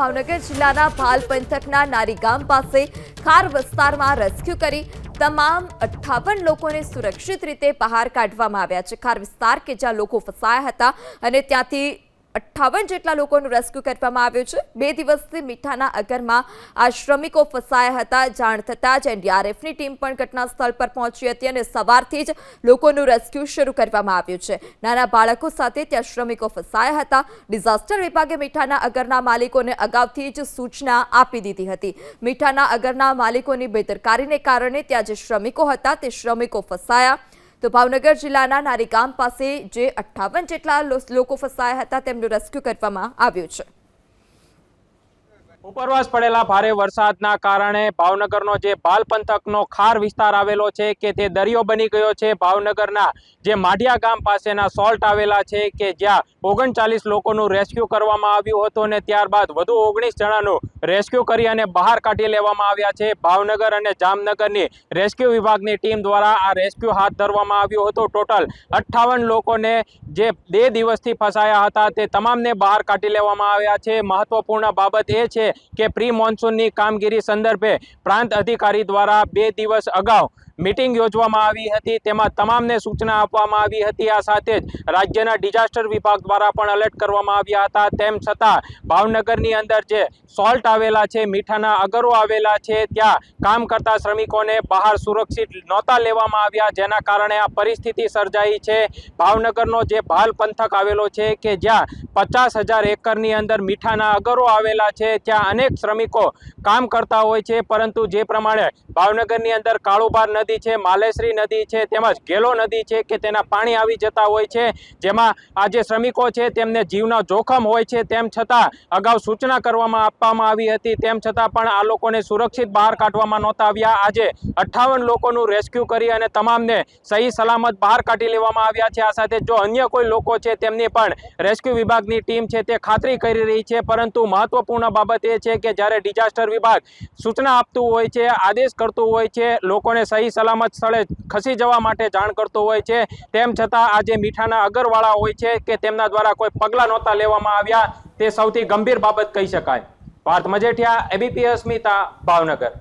ભાવનગર જિલ્લાના ભાલ પંથકના નારી ગામ પાસે ખાર વિસ્તારમાં રેસ્ક્યુ કરી તમામ અઠ્ઠાવન લોકોને સુરક્ષિત રીતે બહાર કાઢવામાં આવ્યા છે. ખાર વિસ્તાર કે જ્યાં લોકો ફસાયા હતા અને ત્યાંથી અઠ્ઠાવન જેટલા લોકોનું રેસ્ક્યુ કરવામાં આવ્યું છે. બે દિવસથી મીઠાના અગરમાં આ શ્રમિકો ફસાયા હતા. જાણ થતાં જ એનડીઆરએફની ટીમ પણ ઘટના સ્થળ પર પહોંચી હતી અને સવારથી જ લોકોનું રેસ્ક્યુ શરૂ કરવામાં આવ્યું છે. નાના બાળકો સાથે ત્યાં શ્રમિકો ફસાયા હતા. ડિઝાસ્ટર વિભાગે મીઠાના અગરના માલિકોને અગાઉથી જ સૂચના આપી દીધી હતી. મીઠાના અગરના માલિકોની બેદરકારીને કારણે ત્યાં જે શ્રમિકો હતા તે શ્રમિકો ફસાયા. તો ભાવનગર જિલ્લાના નારીગામ પાસે જે અઠ્ઠાવન જેટલા લોકો ફસાયા હતા, તેમનું રેસ્ક્યુ કરવામાં આવ્યું છે. ઉપરવાસ પડેલા ભારે વરસાદના કારણે ભાવનગરનો જે બાલ પંથકનો ખાર વિસ્તાર આવેલો છે કે તે દરિયો બની ગયો છે. ભાવનગરના જે માઢિયા ગામ પાસેના સોલ્ટ આવેલા છે કે જ્યાં ઓગણચાલીસ લોકોનું રેસ્ક્યુ કરવામાં આવ્યું હતું અને ત્યારબાદ વધુ ઓગણીસ જણાનું રેસ્ક્યુ કરી અને બહાર કાઢી લેવામાં આવ્યા છે. ભાવનગર અને જામનગરની રેસ્ક્યુ વિભાગની ટીમ દ્વારા આ રેસ્ક્યુ હાથ ધરવામાં આવ્યું હતું. ટોટલ અઠ્ઠાવન લોકોને જે બે દિવસથી ફસાયા હતા તે તમામને બહાર કાઢી લેવામાં આવ્યા છે. મહત્વપૂર્ણ બાબત એ છે કે પ્રી મોન્સૂનની કામગીરી સંદર્ભે પ્રાંત અધિકારી દ્વારા બે દિવસ અગાઉ મિટિંગ યોજવામાં આવી હતી. તેમાં તમામને સૂચના આપવામાં આવી હતી. આ સાથે જ રાજ્યના ડિઝાસ્ટર વિભાગ દ્વારા પણ એલર્ટ કરવામાં આવ્યા હતા. તેમ છતાં ભાવનગરની અંદર જે સોલ્ટ આવેલા છે, મીઠાના અગરો આવેલા છે, ત્યાં કામ કરતા શ્રમિકોને બહાર સુરક્ષિત નહોતા લેવામાં આવ્યા, જેના કારણે આ પરિસ્થિતિ સર્જાઈ છે. ભાવનગરનો જે ભાલ પંથક આવેલો છે કે જ્યાં પચાસ હજાર એકરની અંદર મીઠાના અગરો આવેલા છે, ત્યાં અનેક શ્રમિકો કામ કરતા હોય છે. પરંતુ જે પ્રમાણે ભાવનગરની અંદર કાળુબાર નદી છે, માલેશ્રી નદી છે, તેમજ ગેલો નદી છે કે તેના પાણી આવી જતા હોય છે. જેમાં આ શ્રમિકો છે તેમને જીવના જોખમ હોય છે, તેમ છતાં અગાઉ સૂચના કરવામાં આપવામાં આવી હતી. તેમ છતાં પણ આ લોકોને સુરક્ષિત બહાર કાઢવામાં નહોતા આવ્યા. આજે અઠ્ઠાવન લોકોનું રેસ્ક્યુ કરી અને તમામને સહી સલામત બહાર કાઢી લેવામાં આવ્યા છે. આ સાથે જો અન્ય કોઈ લોકો છે, તેમની પણ રેસ્ક્યુ વિભાગની ટીમ છે તે ખાતરી કરી રહી છે. પરંતુ મહત્વપૂર્ણ બાબત એ છે કે જ્યારે ડિઝાસ્ટર વિભાગ સૂચના આપતું હોય છે, આદેશ કરતું હોય છે, લોકોને સહી સલામત સ્થળે ખસી જવા માટે જાણ કરતો હોય છે. તેમ છતાં આજે મીઠાના અગરવાળા હોય છે કે તેમના દ્વારા કોઈ પગલાં નહોતા લેવામાં આવ્યા તે સૌથી ગંભીર બાબત કહી શકાય. પાર્થ મજેઠિયા એબીપી અસ્મિતા ભાવનગર.